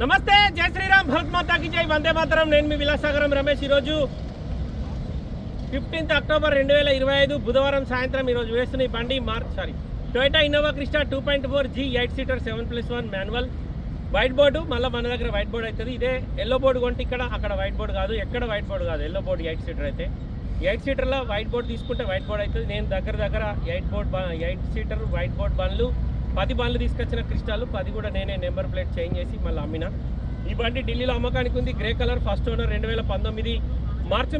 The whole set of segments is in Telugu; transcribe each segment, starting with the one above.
నమస్తే జై శ్రీరామ్ భరత్ మాతాకి జై. వందే మాతరం. నేను మీ విలాసాగరం రమేష్ ఈరోజు ఫిఫ్టీన్త్ అక్టోబర్ రెండు వేల ఇరవై ఐదు బుధవారం సాయంత్రం ఈరోజు వేస్తున్న ఈ బండి mark sorry Toyota Innova Crysta two point four G eight seater seven plus one manual. White board మళ్ళీ మన దగ్గర వైట్ బోర్డు అవుతుంది ఇదే ఎల్లో బోర్డు కొంటే ఇక్కడ అక్కడ వైట్ బోర్డు కాదు ఎక్కడ వైట్ బోర్డు కాదు ఎల్లో బోర్డు ఎయిట్ సీటర్ అయితే. ఎయిట్ సీటర్లో వైట్ బోర్డు తీసుకుంటే వైట్ బోర్డు అవుతుంది నేను దగ్గర దగ్గర eight board eight seater white board బండ్లు పది బండ్లు తీసుకొచ్చిన క్రిస్టాలు పది కూడా నేనే నెంబర్ ప్లేట్ చేంజ్ చేసి మళ్ళీ అమ్మిన. ఈ బండి ఢిల్లీలో అమ్మకానికి ఉంది గ్రే కలర్ ఫస్ట్ ఓనర్ రెండు వేల పంతొమ్మిది మార్చి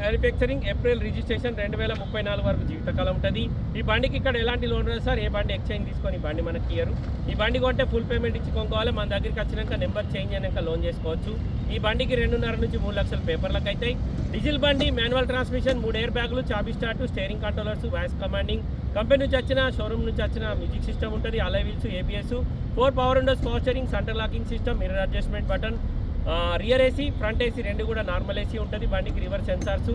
మ్యానుఫ్యాక్చరింగ్ ఏప్రిల్ రిజిస్ట్రేషన్ రెండు వేల ముప్పై నాలుగు వరకు జీవితకాలం ఉంటుంది. ఈ బండికి ఇక్కడ ఎలాంటి లోన్ లేదు సార్? ఏ బండి ఎక్స్చేంజ్ తీసుకొని ఈ బండి మనకి ఇయ్యరు. ఈ బండి కొంటే ఫుల్ పేమెంట్ ఇచ్చి కొనుక్కోవాలి. మన దగ్గరికి వచ్చినాక నెంబర్ చేంజ్ అయినాక లోన్ చేసుకోవచ్చు. ఈ బండికి రెండున్నర నుంచి మూడు లక్షల పేపర్లకు అవుతాయి. డీజిల్ బండి మాన్యువల్ ట్రాన్స్మిషన్ మూడు ఎయిర్ బ్యాగులు చాబీ start steering controllers voice commanding. Company నుంచి వచ్చిన షోరూమ్ నుంచి వచ్చిన మ్యూజిక్ సిస్టమ్ ఉంటుంది. Alloy wheels ABS four power windows power steering centre locking system mirror adjustment button rear AC front AC రెండు కూడా నార్మల్ ఏసీ ఉంటుంది. బండికి రివర్స్ సెన్సార్స్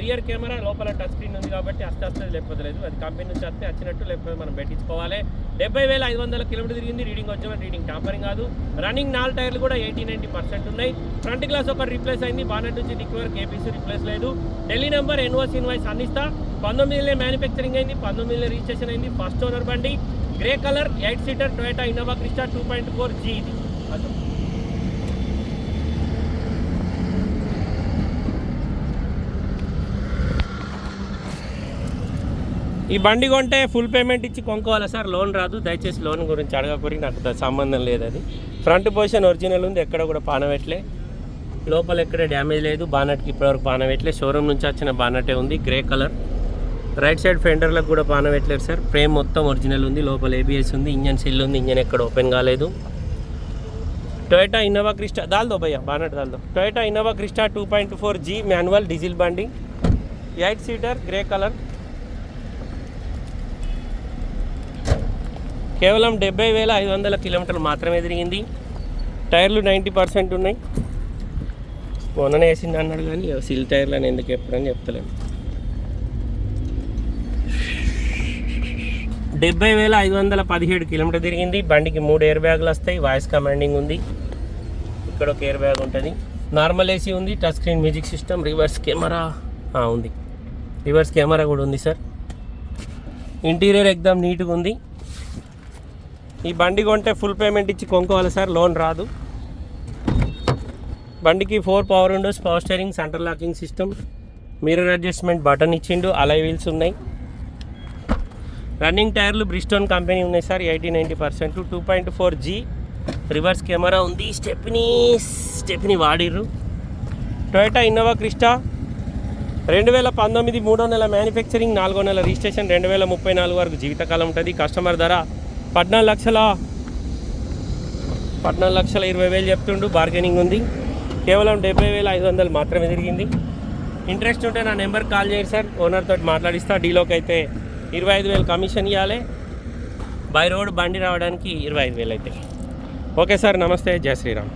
రియర్ కెమెరా లోపల టచ్ స్క్రీన్ ఉంది కాబట్టి అస్తే వస్తుంది లేకపోతే లేదు. అది కంపెనీ నుంచి వస్తే వచ్చినట్టు లేకపోతే మనం పెట్టించుకోవాలి. డెబ్బై వేల ఐదు వందల కిలోమీటర్ తిరిగింది. రీడింగ్ వచ్చిన రీడింగ్ టాపరింగ్ కాదు. రన్నింగ్ నాలుగు టైర్లు కూడా ఎయిటీ నైంటీ పర్సెంట్ ఉన్నాయి. ఫ్రంట్ గ్లాస్ ఒకటి రిప్లేస్ అయింది. బానెట్ నుంచి డిక్ వరకు ఏపీసీ రిప్లేస్ లేదు. ఢిల్లీ నెంబర్ ఎన్ఓస్ ఇన్వాయిస్ అందిస్తా పంతొమ్మిదిలో మ్యానుఫ్యాక్చరింగ్ అయింది. పంతొమ్మిదిలో రిజిస్ట్రేషన్ అయింది. ఫస్ట్ ఓనర్ బండి. Grey colour eight seater Toyota Innova Crysta two point four G ఇది. ఈ బండి కొంటే ఫుల్ పేమెంట్ ఇచ్చి కొనుక్కోవాలా సార్? లోన్ రాదు. దయచేసి లోన్ గురించి అడగకూరి నాకు సంబంధం లేదు అది. ఫ్రంట్ పొజిషన్ ఒరిజినల్ ఉంది. ఎక్కడ కూడా పానవెట్లే. లోపల ఎక్కడ డ్యామేజ్ లేదు. బానట్కి ఇప్పటివరకు పానవెట్లే. షోరూమ్ నుంచి వచ్చిన బానటే ఉంది. గ్రే కలర్ రైట్ సైడ్ ఫెండర్లకు కూడా పానవెట్లేదు సార్. ఫ్రేమ్ మొత్తం ఒరిజినల్ ఉంది. లోపల ఏబిఎస్ ఉంది. ఇంజన్ సిల్ ఉంది. ఇంజన్ ఎక్కడ ఓపెన్ కాలేదు. టొయోటా ఇన్నోవా క్రిస్టా దాల్దో భయ్య bonnet దాల్దో. Toyota Innova Crysta two point four G manual diesel బండి ఎయిట్ సీటర్ గ్రే కలర్ కేవలం డెబ్బై వేల ఐదు వందల కిలోమీటర్లు మాత్రమే తిరిగింది. టైర్లు నైంటీ పర్సెంట్ ఉన్నాయి. మొన్ననే వేసింది అన్నాడు కానీ సిల్ టైర్లు అని ఎందుకు ఎప్పుడని చెప్తలేను డెబ్బై వేల ఐదు వందల పదిహేడు కిలోమీటర్ తిరిగింది. బండికి మూడు ఎయిర్ బ్యాగులు వస్తాయి. వాయిస్ కమాండింగ్ ఉంది. ఇక్కడ ఒక ఎయిర్ బ్యాగ్ ఉంటుంది. నార్మల్ ఏసీ ఉంది. Touch screen music system reverse camera ఉంది. రివర్స్ కెమెరా కూడా ఉంది సార్ ఇంటీరియర్ ఎగ్దాం నీట్గా ఉంది. ఈ బండి కొంటే ఫుల్ పేమెంట్ ఇచ్చి కొనుక్కోవాలి సార్ లోన్ రాదు. బండికి four power windows power steering centre locking system mirror adjustment button ఇచ్చిండు అలై వీల్స్ ఉన్నాయి. రన్నింగ్ టైర్లు బ్రిస్టోన్ కంపెనీ ఉన్నాయి sir eighty ninety percent two point four G reverse camera ఉంది స్టెప్ని స్టెప్ని వాడిర్రు. టొయోటా ఇన్నోవా క్రిస్టా రెండు వేల పంతొమ్మిది మూడో నెల మ్యానుఫ్యాక్చరింగ్ నాలుగో నెల రిజిస్ట్రేషన్ రెండు వేల ముప్పై నాలుగు వరకు జీవితకాలం ఉంటుంది. కస్టమర్ ధర పద్నాలుగు లక్షల పద్నాలుగు లక్షల ఇరవై వేలు చెప్తుండు బార్గెనింగ్ ఉంది. కేవలం డెబ్బై వేల ఐదు వందలు మాత్రమే తిరిగింది. ఇంట్రెస్ట్ ఉంటే నా నెంబర్ కాల్ చేయండి సార్. ఓనర్ తోటి మాట్లాడిస్తా డీలోకి అయితే ఇరవై ఐదు వేలు కమిషన్ ఇవ్వాలి బై రోడ్ బండి రావడానికి ఇరవై ఐదు వేలు అయితే. ఓకే సార్ నమస్తే. జై శ్రీరామ్.